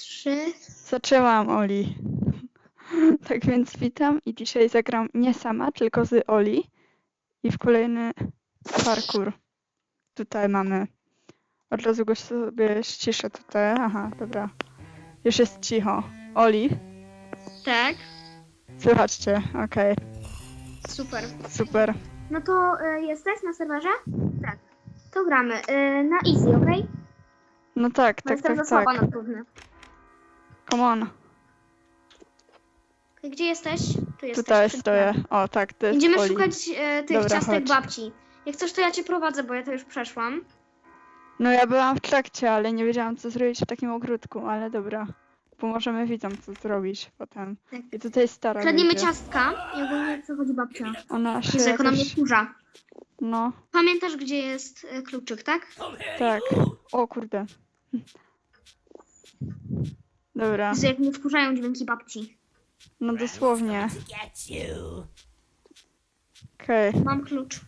trzy. Zaczęłam, Oli. Tak więc witam i dzisiaj zagram nie sama, tylko z Oli. I w kolejny parkour. Tutaj mamy. Od razu go sobie ściszę tutaj. Aha, dobra. Już jest cicho. Oli, Tak. słychać cię. Okej, Super. super. No to y, jesteś na serwerze? Tak. To gramy. Y, na easy, okej? No tak, tak, tak, tak. na trudny. Come on. Gdzie jesteś? Tu jesteś. Tutaj stoję. O, tak, to jest Będziemy Oli. szukać y, tych Dobra, ciastek chodź. babci. Jak chcesz, to ja cię prowadzę, bo ja to już przeszłam. No ja byłam w trakcie, ale nie wiedziałam co zrobić w takim ogródku, ale dobra. Pomożemy widzom co zrobić potem. Tak. I tutaj stara Kradniemy ciastka i ogólnie co chodzi babcia. Ona się Jezu, jak ona mnie jakoś... wkurza. No, Pamiętasz, gdzie jest y, kluczyk, tak? tak. O kurde. Dobra, Jezu, jak mnie wkurzają dźwięki babci. no dosłownie. Okej. Mam klucz.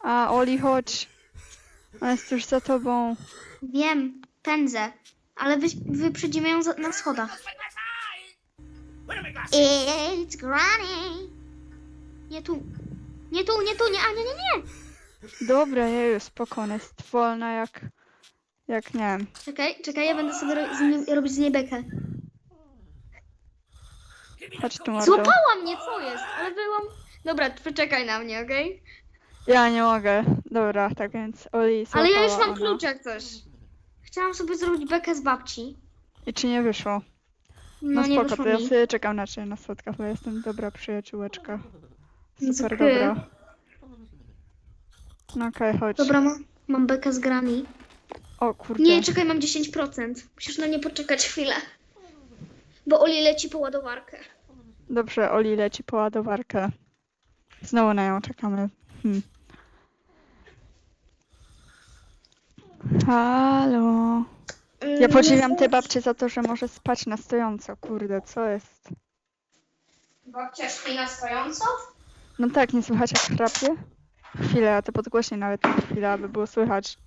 A, Oli, chodź. Ona jest już za tobą. Wiem, pędzę. Ale wy, wyprzedzimy ją za, na schodach. It's Granny. Nie tu. Nie tu, nie tu, nie, a nie, nie, nie. Dobra, jeju, spokojnie. Jest wolna jak... Jak nie wiem. Czekaj, czekaj, ja będę sobie ro- z niej, robić z niej bekę. Chodź tu, mordo. Złapała mnie, co jest? Ale byłam... Dobra, poczekaj na mnie, okej? Ja nie mogę. Dobra, tak więc Oli Ale ja już złapała mam ona. klucz jak coś. Chciałam sobie zrobić bekę z babci. I czy nie wyszło? No, No, nie spoko, wyszło to ja mi. sobie czekam na ciebie na spotkach, bo jestem dobra przyjaciółeczka. No Super, ty. dobra. No okej, chodź. Dobra, mam, mam bekę z Granny. O kurde. Nie, czekaj, mam 10%. Musisz na nie poczekać chwilę. Bo Oli leci po ładowarkę. Dobrze, Oli leci po ładowarkę. Znowu na nią czekamy. Hmm. Halo. Ja Mm, podziwiam tę babcię za to, że może spać na stojąco. Kurde, co jest? Babcia śpi na stojąco? No tak, nie słychać jak chrapie? Chwilę, a to podgłośnie nawet na chwilę, aby było słychać.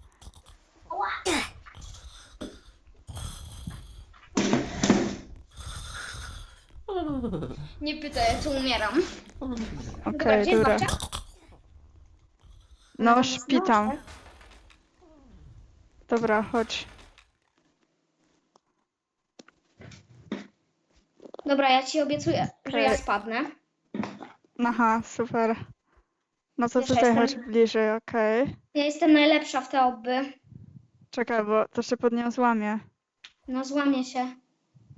Nie pytaj, ja tu umieram. Okej, gdzie jest dobra. babcia? No, śpi tam. tak. Dobra, chodź. Dobra, ja ci obiecuję, że ja Okej. spadnę. Aha, super. No to Wiesz, tutaj jestem- chodź bliżej, okej. Ja jestem najlepsza w te obby. Czekaj, bo to się pod nią złamie. No złamie się.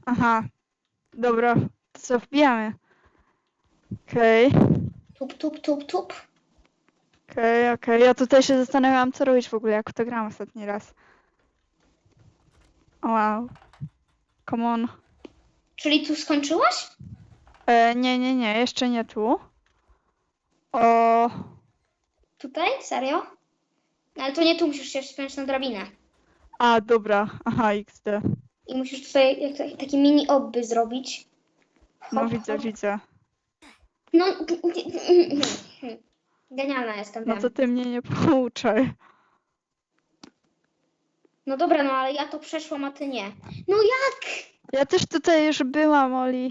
Aha. Dobra, to co, wbijamy. Okej, Tup, tup, tup, tup. okej, okej. Ja tutaj się zastanawiałam, co robić w ogóle, jak w to gram ostatni raz. Wow. Come on. Czyli tu skończyłaś? E, nie, nie, nie, jeszcze nie tu. O, Tutaj? Serio? No, ale to nie tu musisz się wspiąć na drabinę. A dobra, aha, XD. I musisz tutaj jak, taki- taki mini obby zrobić. No Hop, widzę, hop. widzę. No. Genialna jestem, No wiem. to ty mnie nie pouczaj. No dobra, no ale ja to przeszłam, a ty nie. No jak? Ja też tutaj już byłam, Oli.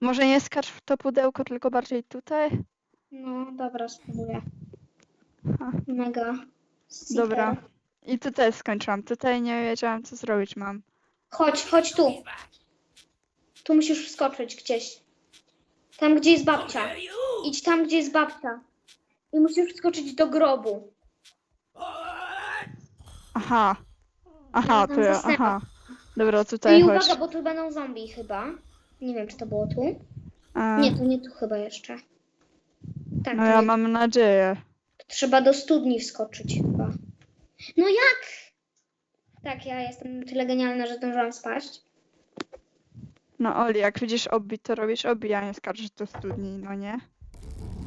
Może nie skacz w to pudełko, tylko bardziej tutaj? No dobra, spróbuję. Ha. Mega. super. Dobra. I tutaj skończyłam. Tutaj nie wiedziałam, co zrobić mam. Chodź, chodź tu. Tu musisz wskoczyć gdzieś. Tam, gdzie jest babcia. Idź tam, gdzie jest babcia. I musisz wskoczyć do grobu. Aha. Aha, tu ja, aha. Dobra, tutaj i chodź. uwaga, bo tu będą zombie chyba. Nie wiem, czy to było tu. Nie, to nie tu chyba jeszcze. Tak, no ja nie. mam nadzieję. trzeba do studni wskoczyć. No jak? Tak, ja jestem tyle genialna, że zdążyłam spaść. No Oli, jak widzisz obi, to robisz obi, a nie skaczesz do studni, no nie?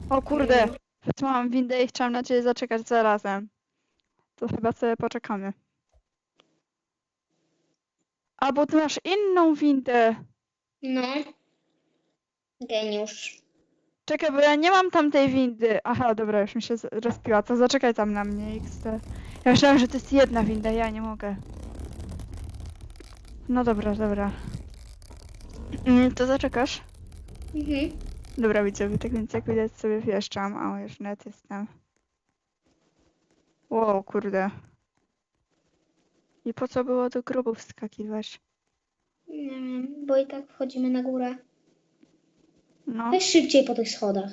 O kurde, wytrzymałam windę i chciałam na ciebie zaczekać zarazem. To chyba sobie poczekamy. A, bo ty masz inną windę. No. Geniusz. Czekaj, bo ja nie mam tamtej windy. Aha, dobra, już mi się z- rozpiła. To zaczekaj tam na mnie, XD. Ja myślałam, że to jest jedna winda, ja nie mogę. No dobra, dobra. Mm, To zaczekasz? Mhm. Dobra, widzowie, tak więc jak widać sobie wjeżdżam. O, już net jestem. Wow, kurde. I po co było do grobów skakiwać? Nie wiem, bo i tak wchodzimy na górę. No, Weź szybciej po tych schodach.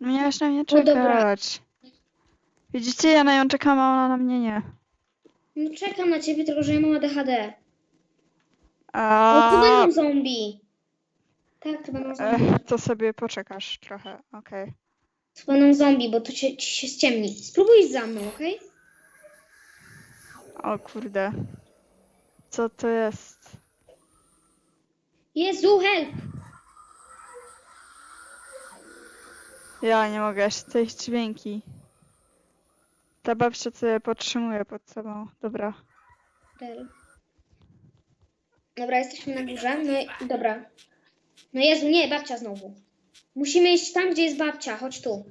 no miałeś na mnie No dobra. czekać. Widzicie, ja na nią czekam, a ona na mnie nie. No czekam na ciebie, tylko że ja mam ADHD. O, tu A, będą zombie. Tak, tu będą zombie. Ech, to sobie poczekasz trochę, okej. Tu będą zombie, bo tu się, ci się ściemni. Spróbuj za mną, okej? O kurde. Co to jest? Jezu, help! Ja nie mogę, aż te ich dźwięki. Ta babcia sobie podtrzymuje pod sobą. Dobra. Del. Dobra, jesteśmy na górze. No i dobra. No Jezu, nie, babcia znowu. Musimy iść tam, gdzie jest babcia. Chodź tu.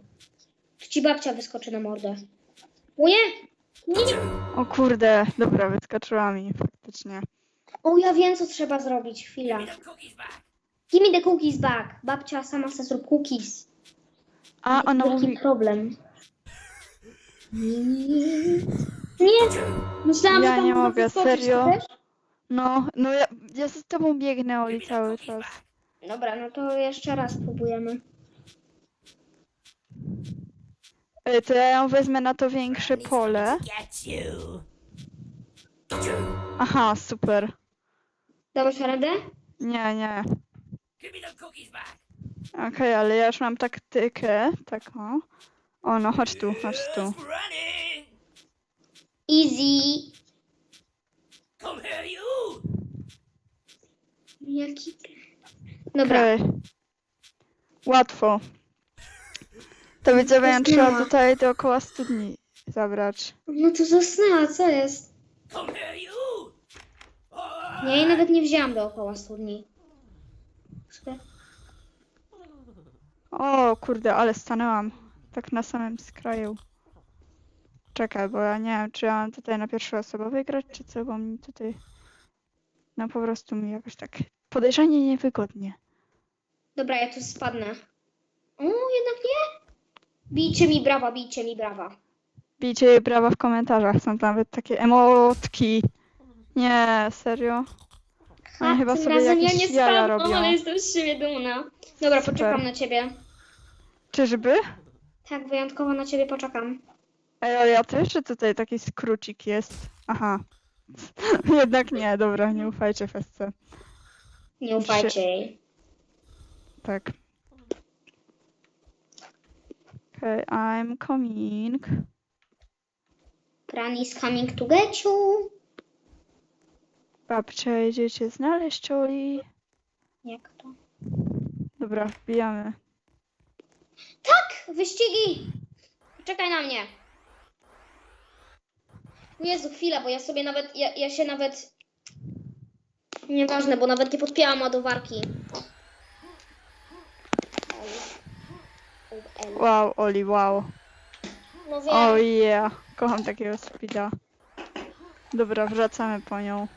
Tu ci babcia wyskoczy na mordę. O nie! Nie! O kurde, dobra, wyskoczyła mi faktycznie. O, ja wiem, co trzeba zrobić. Chwila. Give me the cookies back. Babcia sama se zrób cookies. A, ona Jaki mówi... problem? Nie! Myślałam, Ja że tam nie mogę, ty serio? też? No, no ja, ja z tobą biegnę, Oli, cały czas. Dobra, no to jeszcze raz próbujemy. Ej, to ja ją wezmę na to większe pole. Get you. Aha, super. Dałaś radę? Nie, nie. Give me the cookies back. Okej, ale ja już mam taktykę, taką. O, no chodź tu, chodź tu. Easy. Come here, you. Jaki... Dobra. Okej. Łatwo. To widzowie, ją trzeba Zasnęła. tutaj dookoła studni zabrać. No to zasnęła, co jest? Come here, you. Oh, Ja jej nawet nie wzięłam dookoła studni. Słuchaj. O, kurde, ale stanęłam. Tak na samym skraju. Czekaj, bo ja nie wiem, czy ja mam tutaj na pierwszą osobę wygrać, czy co, bo mi tutaj... No po prostu mi jakoś tak podejrzanie niewygodnie. Dobra, ja tu spadnę. O, jednak nie? Bijcie mi brawa, bijcie mi brawa. Bijcie brawa w komentarzach, są nawet takie emotki. Nie, serio? Oni chyba tym sobie razem ja jakieś nie jaja spadłam, robią. ale jestem z siebie dumna. Dobra, Super. poczekam na ciebie. Czyżby? Tak, wyjątkowo na ciebie poczekam. Ej, ale ja też, czy tutaj taki skrócik jest? Aha. Jednak nie, dobra, nie ufajcie Fesce. Nie ufajcie jej. Tak. Okay, I'm coming. Granny is coming to get you. Babcia, idziecie znaleźć Oli. Jak to? Dobra, wbijamy. Wyścigi! Czekaj na mnie. Jezu, chwila, bo ja sobie nawet, ja, ja się nawet... Nieważne, bo nawet nie podpięłam ładowarki. Wow, Oli, wow. No wiem. Oh yeah, kocham takiego speeda. Dobra, wracamy po nią.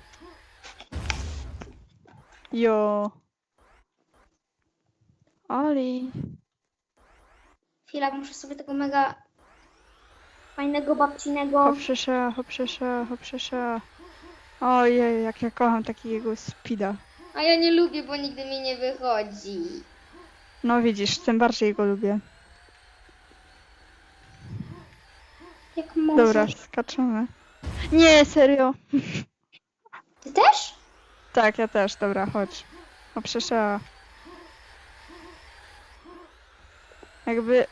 Jo. Oli. Chwila, muszę sobie tego mega fajnego babcinego... Hop przesza, hop przesza, hop przesza. Ojej, jak ja kocham takiego speeda. A ja nie lubię, bo nigdy mi nie wychodzi. No widzisz, tym bardziej go lubię. Jak możesz. Dobra, skaczemy. Nie, serio. Ty też? Tak, ja też, dobra, chodź. Hop przesza. Jakby...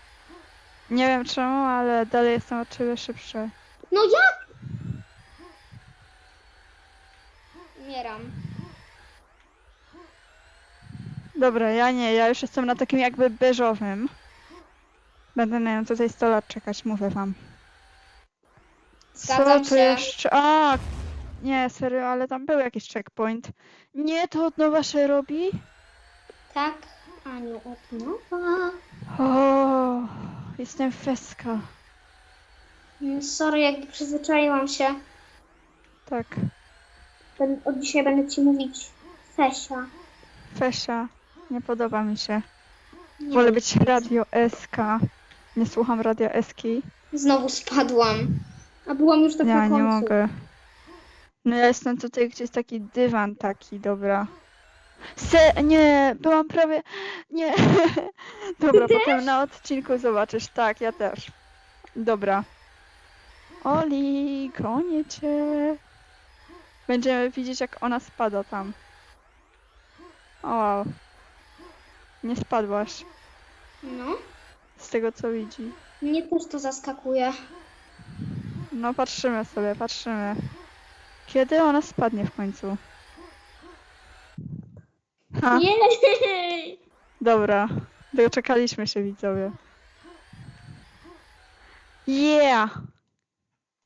Nie wiem czemu, ale dalej jestem od ciebie szybszy. No jak? Umieram. Dobra, ja nie, ja już jestem na takim jakby beżowym. Będę na nią tutaj 100 lat czekać, mówię wam. Zgadzam Co tu się. jeszcze? A, nie, serio, ale tam był jakiś checkpoint. Nie, to od nowa się robi? Tak, Aniu, od nowa. O, jestem feska. Mm, Sorry, jakby przyzwyczaiłam się. Tak. Od dzisiaj będę ci mówić Fesia. Fesia. Nie podoba mi się. Nie Wolę wiem. być Radio SK. Nie słucham Radio Eski. Znowu spadłam. A byłam już tak Ja na nie końcu. mogę. No ja jestem tutaj, gdzie jest taki dywan taki, dobra. Se, nie, byłam prawie, nie. Dobra, potem na odcinku zobaczysz, tak, ja też. Dobra. Oli, gonię cię. Będziemy widzieć, jak ona spada tam. O, wow. Nie spadłaś, No. z tego co widzi. Mnie też to zaskakuje. No patrzymy sobie, patrzymy. Kiedy ona spadnie w końcu? Ha, dobra. Doczekaliśmy się widzowie. Yeah!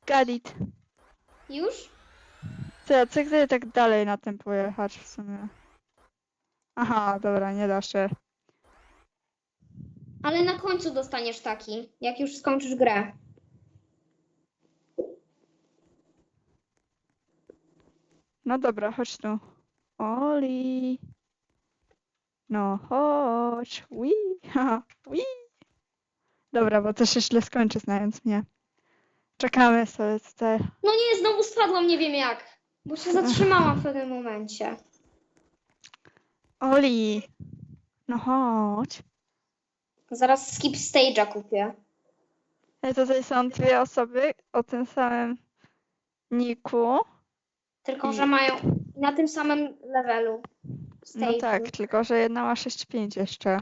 Got it. Już? Co, co gdy tak dalej na tym pojechać w sumie? Aha, dobra, nie da się. Ale na końcu dostaniesz taki, jak już skończysz grę. No dobra, chodź tu. Oli. No chodź. Ui, haha, ui. Dobra, bo to się źle skończy znając mnie. Czekamy sobie tutaj. No nie, znowu spadłam, nie wiem jak. Bo się zatrzymałam w pewnym momencie. Oli. No chodź. Zaraz skip stage'a kupię. E, Tutaj są dwie osoby o tym samym niku. Tylko, że mają na tym samym levelu. No tak, tylko że jedna ma 6,5 jeszcze.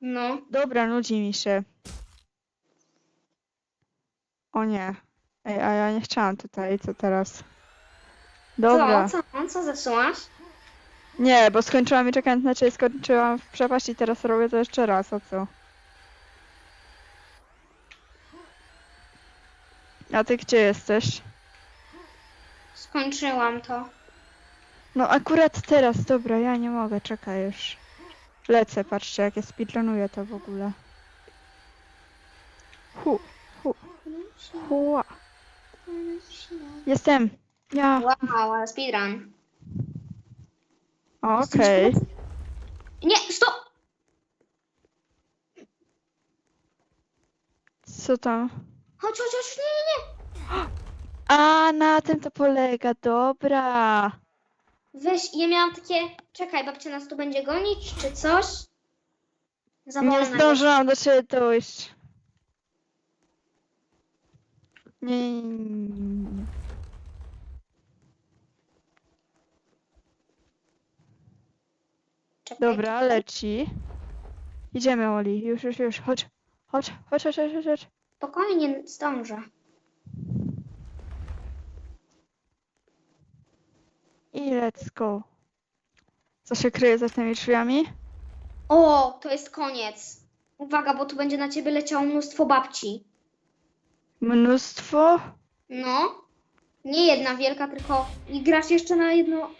No. Dobra, nudzi mi się. O nie. Ej, a ja nie chciałam tutaj, co teraz? Dobra. Co? Co? Co zepsułaś? Nie, bo skończyłam i czekając na ciebie skończyłam w przepaść i teraz robię to jeszcze raz, a co? A ty gdzie jesteś? Skończyłam to. No akurat teraz, dobra, ja nie mogę, czekaj już. Lecę, patrzcie jak ja speedrunuję to w ogóle. Hu, hu, hua. Jestem. Ja. Wow, ale speedrun. Okej. Nie, stop! Co tam? Chodź, chodź, chodź, nie, nie, nie. A, na tym to polega, dobra. Weź, ja miałam takie, czekaj, babcia nas tu będzie gonić, czy coś? Za Nie wolna zdążyłam do ciebie dojść. Nie, nie, nie, nie, nie. jest. Czekaj, Dobra, leci. Idziemy, Oli. Już, już, już. Chodź. Chodź, chodź, chodź, chodź, chodź, chodź. Spokojnie, zdążę. I let's go. Co się kryje za tymi drzwiami? O, to jest koniec. Uwaga, bo tu będzie na ciebie leciało mnóstwo babci. Mnóstwo? No. Nie jedna wielka, tylko i grasz jeszcze na jedno.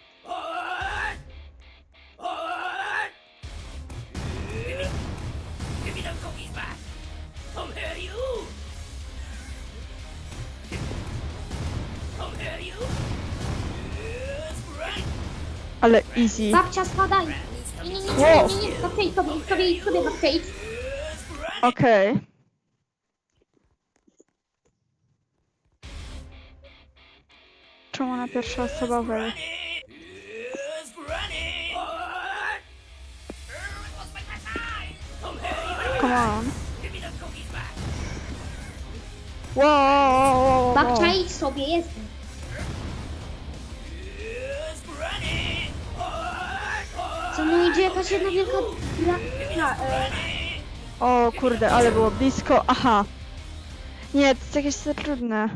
Ale easy. Babcia, spadaj! Nie, nie, nie, nie, Wow. nie, nie, nie. Babcia, idź sobie, idź sobie, idź sobie, babcia, idź. Yes, right! Okej. Czemu ona pierwsza osoba we... Yes, Granny! Alright! Let's make that time! Come on. Back! Wow, wow, wow, wow. Babcia, idź sobie, jest. Co mu idzie jakaś jedna wielka... Gra e, O kurde, ale było blisko. Aha. Nie, to jest jakieś za trudne.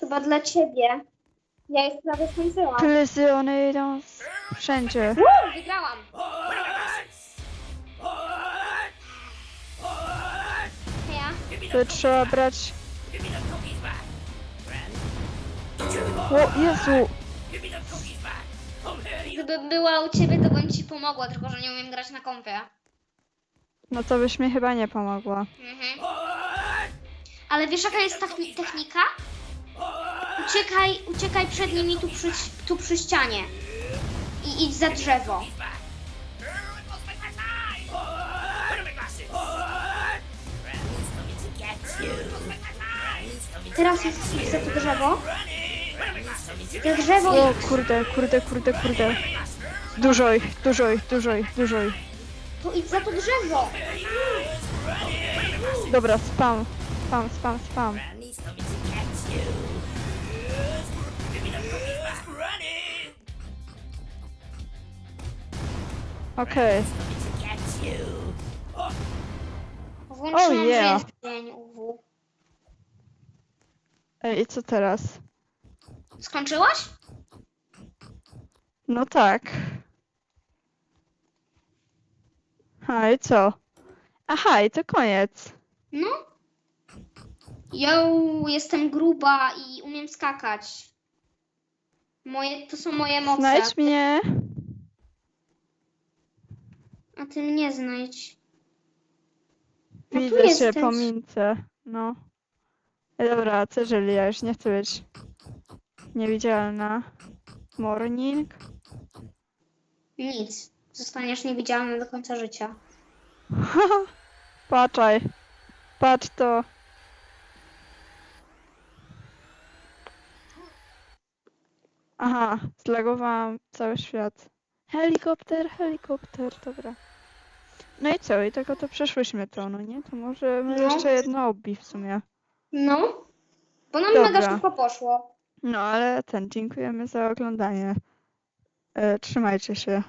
chyba dla ciebie. Ja już prawie skończyłam. Plysy, one idą z... wszędzie. Woo, wygrałam. Alright! Alright! Alright! Ja. Give me To trzeba brać... O, Jezu! Gdyby była u ciebie, to bym ci pomogła, tylko że nie umiem grać na kompie. No to byś mi chyba nie pomogła. Mhm. Ale wiesz jaka jest techni- technika? uciekaj, uciekaj przed nimi tu przy, tu przy ścianie. I idź za drzewo. Teraz jest idź za to drzewo. Za drzewo O kurde, kurde, kurde, kurde. Dużo ich, dużo ich, dużo ich, dużo ich. to idź za to drzewo. Dobra, spam, spam, spam, spam. Okej. Włączyłam, Oh, yeah. UW. Ej, i co teraz? Skończyłaś? No tak. A i co? Aha, i to koniec. No. Ja jestem gruba i umiem skakać. Moje, to są moje moce. Znajdź mnie. A ty mnie znajdź. No tu Widzę cię jesteś. po mince. No. Dobra, co jeżeli ja już nie chcę być niewidzialna. Morning. Nic. Zostaniesz niewidzialny do końca życia. Patrzaj. Patrz to. Aha, zlagowałam cały świat. Helikopter, helikopter, dobra. No i co? I tego to przeszłyśmy to, no nie? To może No. jeszcze jedno obbi w sumie. No. Bo nam Dobra. mega szybko poszło. No ale ten, dziękujemy za oglądanie. E, trzymajcie się.